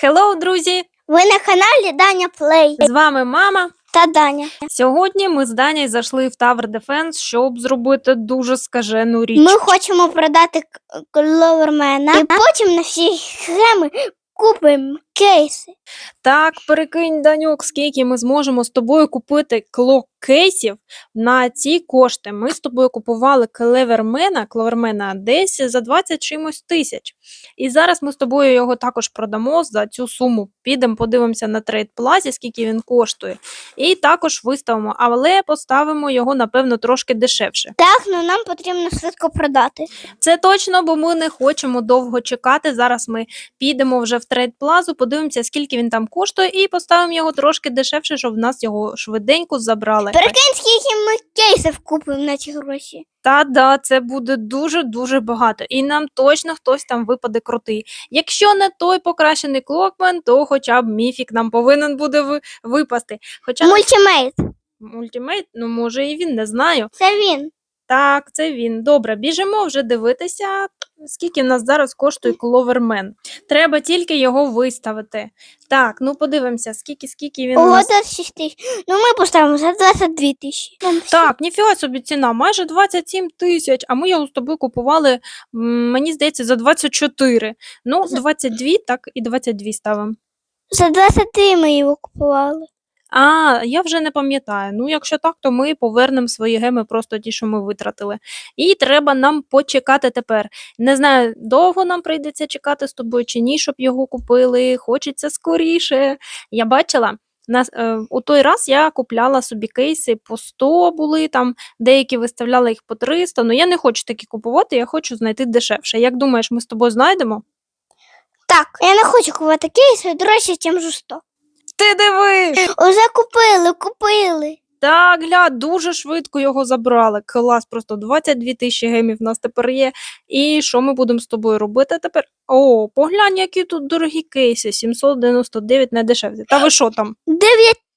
Хеллоу, друзі! Ви на каналі Даня Плей З вами мама. та Даня. Сьогодні ми з Данією зайшли в Tower Defense, щоб зробити дуже скажену річ. Ми хочемо продати кловермена і потім на всі схеми купимо кейси. Так, перекинь, Данюк, скільки ми зможемо з тобою купити клок кейсів на ці кошти. Ми з тобою купували клевермена, клевермена десь за 20 чимось тисяч. І зараз ми з тобою його також продамо за цю суму. Підемо, подивимося на трейд плазі, скільки він коштує. І також виставимо, але поставимо його, напевно, трошки дешевше. Так, ну нам потрібно швидко продати. Це точно, бо ми не хочемо довго чекати. Зараз ми підемо вже в трейд плазу, подивимося, скільки він там коштує, і поставимо його трошки дешевше, щоб в нас його швиденько забрали. Перекинь, скільки ми кейсів купимо на ці гроші. Та да, це буде дуже дуже багато, і нам точно хтось там випаде крутий. Якщо не той покращений клокмен, то хоча б міфік нам повинен буде випасти. Хоча Мультимейт. мультимейт, ну може і він не знаю. Це він. Так, це він. Добре, біжимо вже дивитися, скільки в нас зараз коштує кловермен. Треба тільки його виставити. Так, ну подивимося, скільки, скільки він у Ого, нас. 26 тисяч. Ну ми поставимо за 22 тисячі. Всі- Так, ніфіга собі ціна, майже 27 тисяч, а ми його з тобою купували, м, мені здається, за 24. Ну, За- 22, так і 22 ставимо. За 23 ми його купували. А, я вже не пам'ятаю. Ну, якщо так, то ми повернемо свої геми, просто ті, що ми витратили. І треба нам почекати тепер. Не знаю, довго нам прийдеться чекати з тобою чи ні, щоб його купили. Хочеться скоріше. Я бачила. Нас, е, у той раз я купляла собі кейси по 100 були, там деякі виставляли їх по 300, але я не хочу такі купувати, я хочу знайти дешевше. Як думаєш, ми з тобою знайдемо? Так, я не хочу купувати кейси дорожче, ніж у 100. Ти диви! Уже купили, купили. Так, гля, дуже швидко його забрали. Клас, просто 22 тисячі гемів в нас тепер є. І що ми будемо з тобою робити тепер? О, поглянь, які тут дорогі кейси. 799 не дешеві. Та ви що там? 9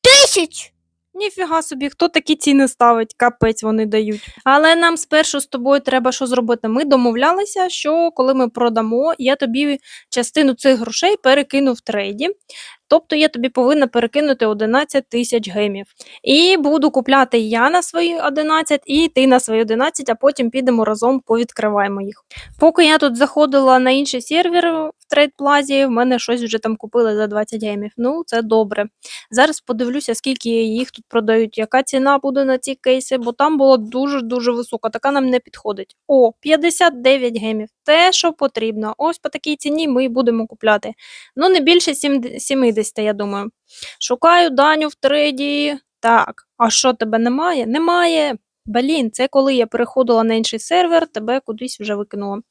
тисяч. Ніфіга собі, хто такі ціни ставить, капець вони дають. Але нам спершу з тобою треба що зробити. Ми домовлялися, що коли ми продамо, я тобі частину цих грошей перекину в трейді. Тобто я тобі повинна перекинути 11 тисяч гемів. І буду купляти я на свої 11 і ти на свої 11, а потім підемо разом повідкриваємо їх. Поки я тут заходила на інший сервер в трейдплазі, в мене щось вже там купили за 20 гемів. Ну, це добре. Зараз подивлюся, скільки їх тут продають, яка ціна буде на ці кейси, бо там було дуже-дуже висока, така нам не підходить. О, 59 гемів. Те, що потрібно. Ось по такій ціні ми будемо купляти. Ну, не більше сім- 70, я думаю. Шукаю Даню в трейді. Так, а що тебе немає? Немає. Блін, це коли я переходила на інший сервер, тебе кудись вже викинула.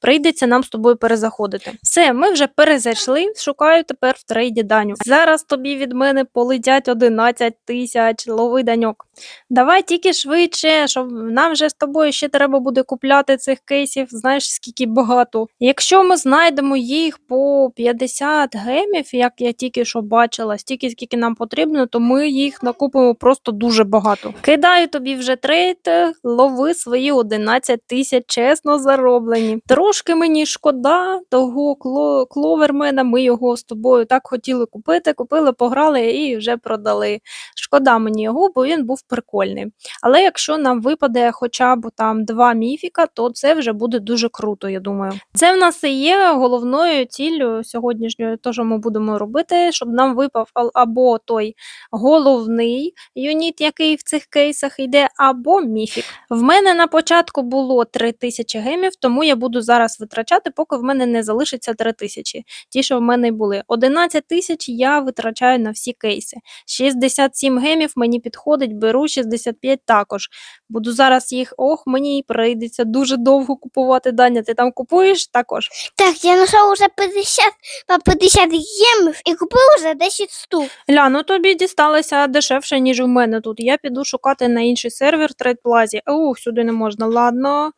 Прийдеться нам з тобою перезаходити. Все, ми вже перезайшли. Шукаю тепер в трейді Даню. Зараз тобі від мене полетять 11 тисяч, лови даньок. Давай тільки швидше, щоб нам вже з тобою ще треба буде купляти цих кейсів, знаєш, скільки багато. Якщо ми знайдемо їх по 50 гемів, як я тільки що бачила, стільки, скільки нам потрібно, то ми їх накупимо просто дуже багато. Кидаю тобі вже трейд, е, лови свої 11 тисяч чесно зароблені. Трошки мені шкода того кло- кловермена, ми його з тобою так хотіли купити, купили, пограли і вже продали. Шкода мені його, бо він був прикольний. Але якщо нам випаде хоча б там два міфіка, то це вже буде дуже круто, я думаю. Це в нас і є головною ціллю сьогоднішньої, то, що ми будемо робити, щоб нам випав або той головний юніт, який в цих кейсах йде, або міфік. В мене на початку було 3000 гемів, тому я буду зараз витрачати, поки в мене не залишиться 3000. Ті, що в мене й були. 11 тисяч я витрачаю на всі кейси. 67 гемів мені підходить, беру 65 також. Буду зараз їх, ох, мені прийдеться дуже довго купувати. Даня, ти там купуєш також? Так, я знайшов уже 50 по 50 гемів і купив уже 10 штук. Ля, ну тобі дісталося дешевше, ніж у мене тут. Я піду шукати на інший сервер трейдплазі. Ух, сюди не можна. Ладно.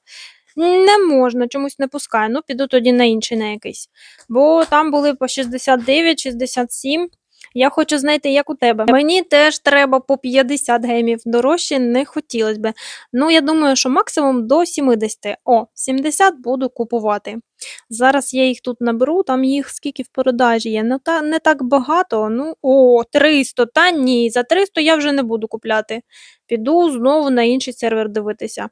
Не можна, чомусь не пускаю. Ну, піду тоді на інший на якийсь. Бо там були по 69, 67. Я хочу знайти, як у тебе. Мені теж треба по 50 гемів. Дорожче не хотілося б. Ну, я думаю, що максимум до 70. О, 70 буду купувати. Зараз я їх тут наберу, там їх скільки в продажі є. Ну, та, не так багато. Ну, о, 300. Та ні, за 300 я вже не буду купляти. Піду знову на інший сервер дивитися.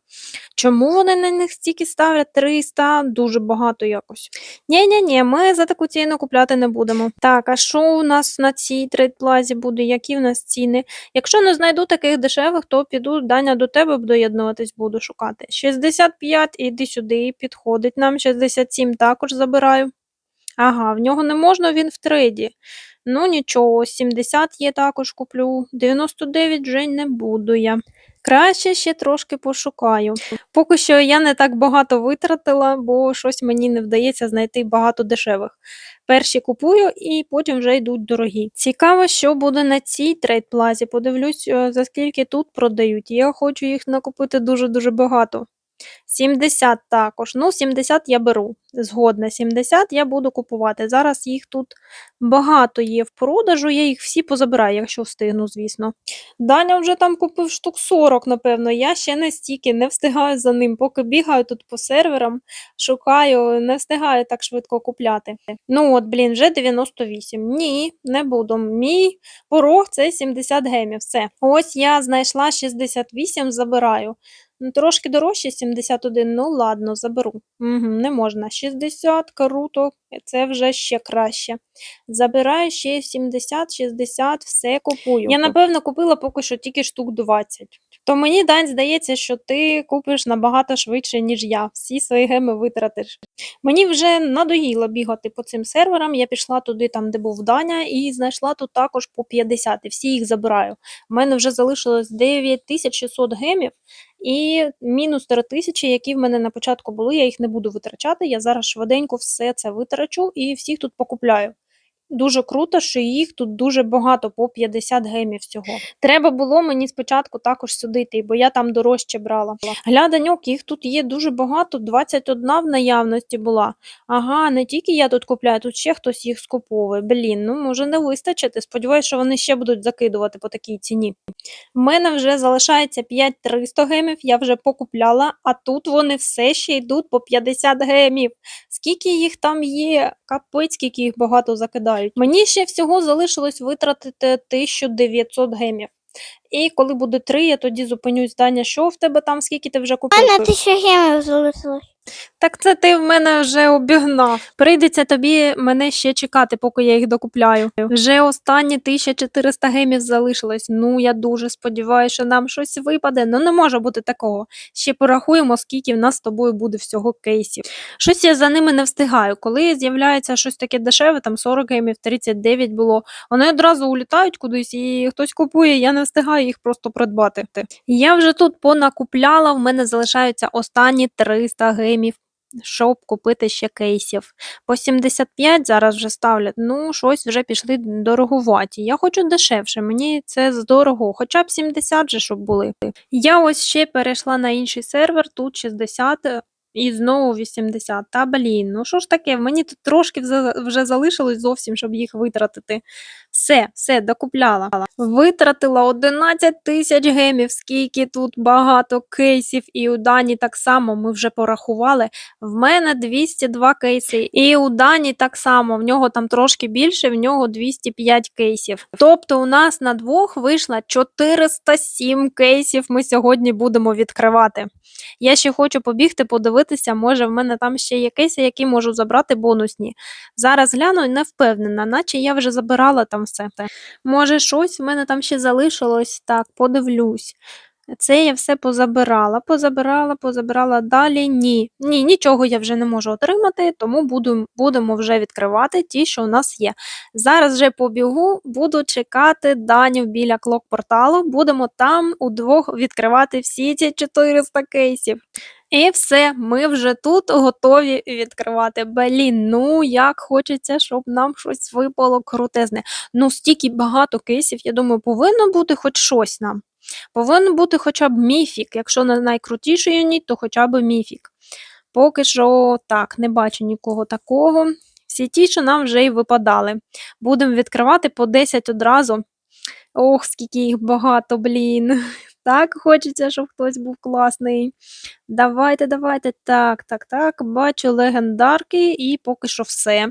Чому вони на них стільки ставлять 300? Дуже багато якось. Ні-ні-ні, ми за таку ціну купляти не будемо. Так, а що у нас на цій трейдплазі буде? Які в нас ціни? Якщо не знайду таких дешевих, то піду Даня до тебе доєднуватись, буду шукати. 65, іди сюди, підходить нам. 67 також забираю. Ага, в нього не можна, він в трейді. Ну нічого, 70 є також куплю. 99 вже не буду я. Краще ще трошки пошукаю. Поки що я не так багато витратила, бо щось мені не вдається знайти багато дешевих. Перші купую і потім вже йдуть дорогі. Цікаво, що буде на цій трейдплазі. Подивлюсь, е, за скільки тут продають. Я хочу їх накупити дуже-дуже багато. 70 також. Ну, 70 я беру. Згодна, 70 я буду купувати. Зараз їх тут багато є в продажу, я їх всі позабираю, якщо встигну, звісно. Даня вже там купив штук 40, напевно. Я ще не стільки не встигаю за ним. Поки бігаю тут по серверам, шукаю, не встигаю так швидко купляти. Ну от, блін, вже 98. Ні, не буду. Мій порог це 70 гемів. Все. Ось я знайшла 68, забираю. Ну, трошки дорожче 71, ну ладно, заберу. Угу, не можна. 60, круто, це вже ще краще. Забираю ще 70, 60, все купую. Я, напевно, купила поки що тільки штук 20. То мені, Дань, здається, що ти купиш набагато швидше, ніж я. Всі свої геми витратиш. Мені вже надоїло бігати по цим серверам. Я пішла туди, там, де був Даня, і знайшла тут також по 50. І всі їх забираю. У мене вже залишилось 9600 гемів. І мінус 3 тисячі, які в мене на початку були, я їх не буду витрачати. Я зараз швиденько все це витрачу і всіх тут покупляю. Дуже круто, що їх тут дуже багато, по 50 гемів всього. Треба було мені спочатку також сюди йти, бо я там дорожче брала. Гляданьок, їх тут є дуже багато, 21 в наявності була. Ага, не тільки я тут купляю, тут ще хтось їх скуповує. Блін, ну може не вистачити. Сподіваюсь, що вони ще будуть закидувати по такій ціні. В мене вже залишається 5300 гемів, я вже покупляла, а тут вони все ще йдуть по 50 гемів. Скільки їх там є? Капець, які їх багато закидають. Мені ще всього залишилось витратити 1900 гемів. І коли буде 3, я тоді зупинюсь, Даня, що в тебе там, скільки ти вже купив? А на тисячу гемів залишилось. Так це ти в мене вже обігнав. Прийдеться тобі мене ще чекати, поки я їх докупляю. Вже останні 1400 гемів залишилось. Ну, я дуже сподіваюся, що нам щось випаде. Ну, не може бути такого. Ще порахуємо, скільки в нас з тобою буде всього кейсів. Щось я за ними не встигаю. Коли з'являється щось таке дешеве, там 40 гемів, 39 було, вони одразу улітають кудись і хтось купує, я не встигаю їх просто придбати. Я вже тут понакупляла, в мене залишаються останні 300 гемів щоб купити ще кейсів. По 75 зараз вже ставлять, ну, щось вже пішли дорогуваті. Я хочу дешевше, мені це здорого, хоча б 70 же, щоб були. Я ось ще перейшла на інший сервер, тут 60 і знову 80. Та блін, ну що ж таке, мені тут трошки вже залишилось зовсім, щоб їх витратити. Все, все, докупляла. Витратила 11 тисяч гемів, скільки тут багато кейсів, і у Дані так само ми вже порахували. В мене 202 кейси, і у Дані так само, в нього там трошки більше, в нього 205 кейсів. Тобто у нас на двох вийшло 407 кейсів ми сьогодні будемо відкривати. Я ще хочу побігти, подивитися, може в мене там ще є кейси, які можу забрати бонусні. Зараз гляну, не впевнена, наче я вже забирала там все. Може, щось в мене там ще залишилось, так, подивлюсь. Це я все позабирала, позабирала, позабирала. Далі ні. Ні, нічого я вже не можу отримати, тому буду, будемо вже відкривати ті, що у нас є. Зараз вже побігу, буду чекати Даню біля клок-порталу. Будемо там удвох відкривати всі ці 400 кейсів. І все, ми вже тут готові відкривати. Блін, ну як хочеться, щоб нам щось випало крутезне. Ну, стільки багато кейсів, я думаю, повинно бути хоч щось нам. Повинен бути хоча б міфік. Якщо не найкрутіший юніт, то хоча б міфік. Поки що так, не бачу нікого такого. Всі ті, що нам вже й випадали. Будемо відкривати по 10 одразу. Ох, скільки їх багато, блін. Так хочеться, щоб хтось був класний. Давайте, давайте. Так, так, так. Бачу легендарки і поки що все.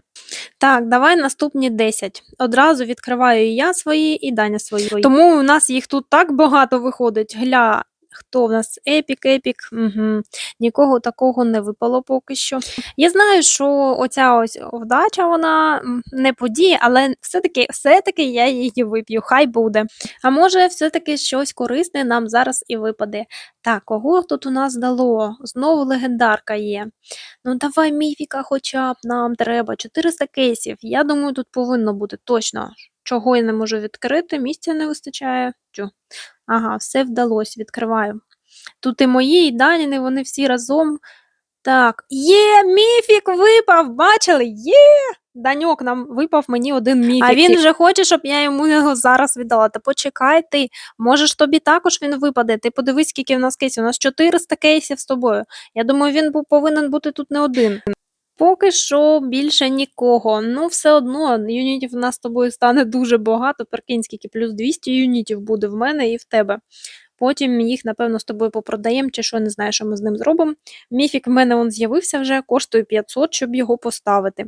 Так, давай наступні 10. Одразу відкриваю і я свої, і Даня свої. Тому у нас їх тут так багато виходить. Гля, хто в нас? Епік, епік. Угу. Нікого такого не випало поки що. Я знаю, що оця ось вдача, вона не подія, але все-таки, все-таки я її вип'ю, хай буде. А може, все-таки щось корисне нам зараз і випаде. Так, кого тут у нас дало? Знову легендарка є. Ну давай міфіка хоча б нам треба. 400 кейсів. Я думаю, тут повинно бути точно. Чого я не можу відкрити, місця не вистачає. Тю. Ага, все вдалося, відкриваю. Тут і мої, і Даніни, вони всі разом. Так, є, міфік випав, бачили? Є! Даньок нам випав мені один міфік. А він вже хоче, щоб я йому його зараз віддала. Та почекай ти, можеш тобі також він випаде. Ти подивись, скільки в нас кейсів. У нас 400 кейсів з тобою. Я думаю, він був повинен бути тут не один. Поки що більше нікого. Ну, все одно, юнітів у нас з тобою стане дуже багато. Прикинь, скільки плюс 200 юнітів буде в мене і в тебе. Потім їх, напевно, з тобою попродаємо, чи що, не знаю, що ми з ним зробимо. Міфік в мене он з'явився вже, коштує 500, щоб його поставити.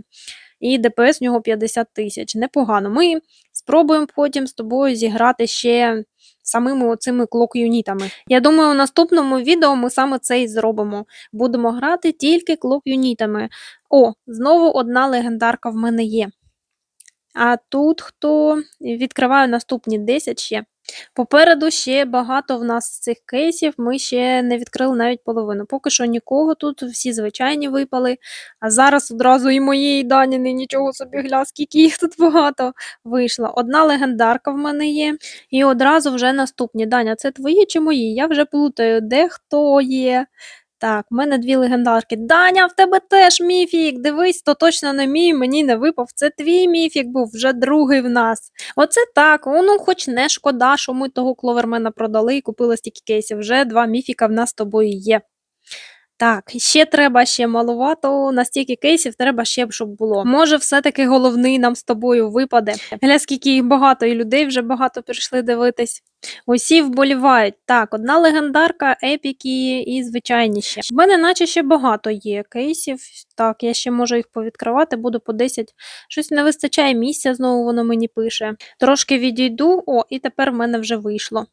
І ДПС в нього 50 тисяч. Непогано. Ми спробуємо потім з тобою зіграти ще самими оцими клок-юнітами. Я думаю, у наступному відео ми саме це і зробимо. Будемо грати тільки клок-юнітами. О, знову одна легендарка в мене є. А тут хто відкриваю наступні 10 ще. Попереду ще багато в нас цих кейсів, ми ще не відкрили навіть половину. Поки що нікого тут, всі звичайні випали. А зараз одразу і мої, і Даніни, нічого собі гля, скільки їх тут багато вийшло. Одна легендарка в мене є. І одразу вже наступні. Даня, це твої чи мої? Я вже плутаю, де хто є. Так, в мене дві легендарки. Даня, в тебе теж міфік. Дивись, то точно не мій, мені не випав. Це твій міфік був, вже другий в нас. Оце так. Ну, хоч не шкода, що ми того кловермена продали і купили стільки кейсів. Вже два міфіка в нас з тобою є. Так, ще треба ще малувато, настільки кейсів треба ще, щоб було. Може, все-таки головний нам з тобою випаде. Гля, скільки багато, і людей вже багато прийшли дивитись. Усі вболівають. Так, одна легендарка, епіки і звичайні ще. В мене наче ще багато є кейсів. Так, я ще можу їх повідкривати, буду по 10. Щось не вистачає місця, знову воно мені пише. Трошки відійду, о, і тепер в мене вже вийшло.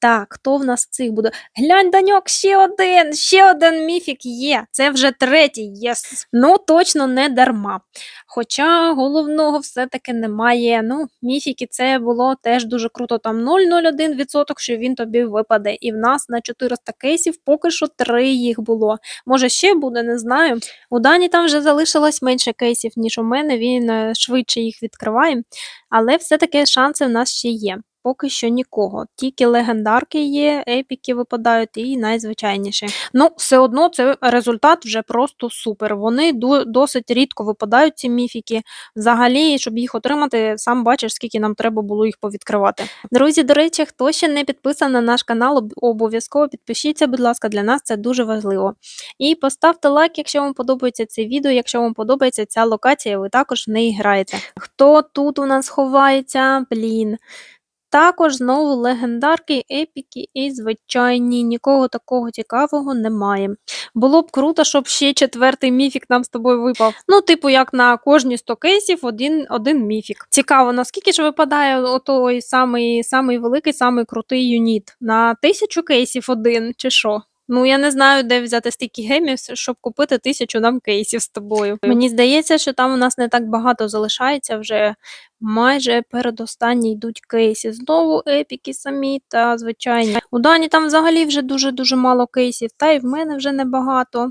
Так, хто в нас цих буде? Глянь, Даньок, ще один, ще один міфік є. Це вже третій, єс. Ну, точно не дарма. Хоча головного все-таки немає. Ну, міфіки це було теж дуже круто. Там 0,01%, що він тобі випаде. І в нас на 400 кейсів поки що 3 їх було. Може, ще буде, не знаю. У Дані там вже залишилось менше кейсів, ніж у мене. Він е, швидше їх відкриває. Але все-таки шанси в нас ще є. Поки що нікого. Тільки легендарки є, епіки випадають і найзвичайніші. Ну, все одно це результат вже просто супер. Вони досить рідко випадають, ці міфіки. Взагалі, щоб їх отримати, сам бачиш, скільки нам треба було їх повідкривати. Друзі, до речі, хто ще не підписаний на наш канал, обов'язково підпишіться, будь ласка, для нас це дуже важливо. І поставте лайк, якщо вам подобається це відео, якщо вам подобається ця локація, ви також в неї граєте. Хто тут у нас ховається? Блін. Також знову легендарки, епіки і звичайні. Нікого такого цікавого немає. Було б круто, щоб ще четвертий міфік нам з тобою випав. Ну, типу, як на кожні 100 кейсів один, один міфік. Цікаво, наскільки ж випадає отой самий, самий великий, самий крутий юніт? На тисячу кейсів один чи що? Ну, я не знаю, де взяти стільки гемів, щоб купити тисячу нам кейсів з тобою. Мені здається, що там у нас не так багато залишається вже майже передостанні йдуть кейси. Знову епіки самі та звичайні. У Дані там взагалі вже дуже-дуже мало кейсів, та й в мене вже небагато.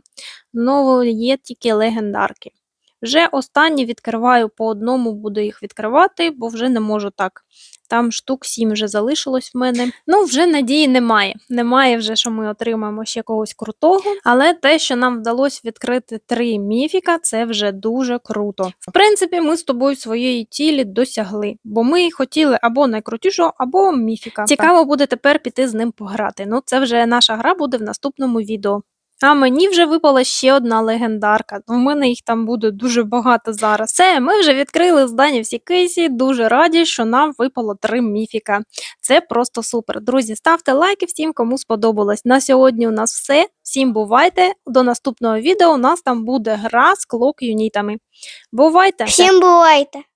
Знову є тільки легендарки. Вже останні відкриваю по одному, буду їх відкривати, бо вже не можу так. Там штук 7 вже залишилось в мене. Ну, вже надії немає. Немає вже, що ми отримаємо ще когось крутого. Але те, що нам вдалося відкрити три міфіка, це вже дуже круто. В принципі, ми з тобою своєї цілі досягли, бо ми хотіли або найкрутішого, або міфіка. Цікаво буде тепер піти з ним пограти. Ну, це вже наша гра буде в наступному відео. А мені вже випала ще одна легендарка. У мене їх там буде дуже багато зараз. Все, ми вже відкрили здання всі кейсі. Дуже раді, що нам випало три міфіка. Це просто супер. Друзі, ставте лайки всім, кому сподобалось. На сьогодні у нас все. Всім бувайте. До наступного відео у нас там буде гра з клок юнітами. Бувайте! Всім бувайте!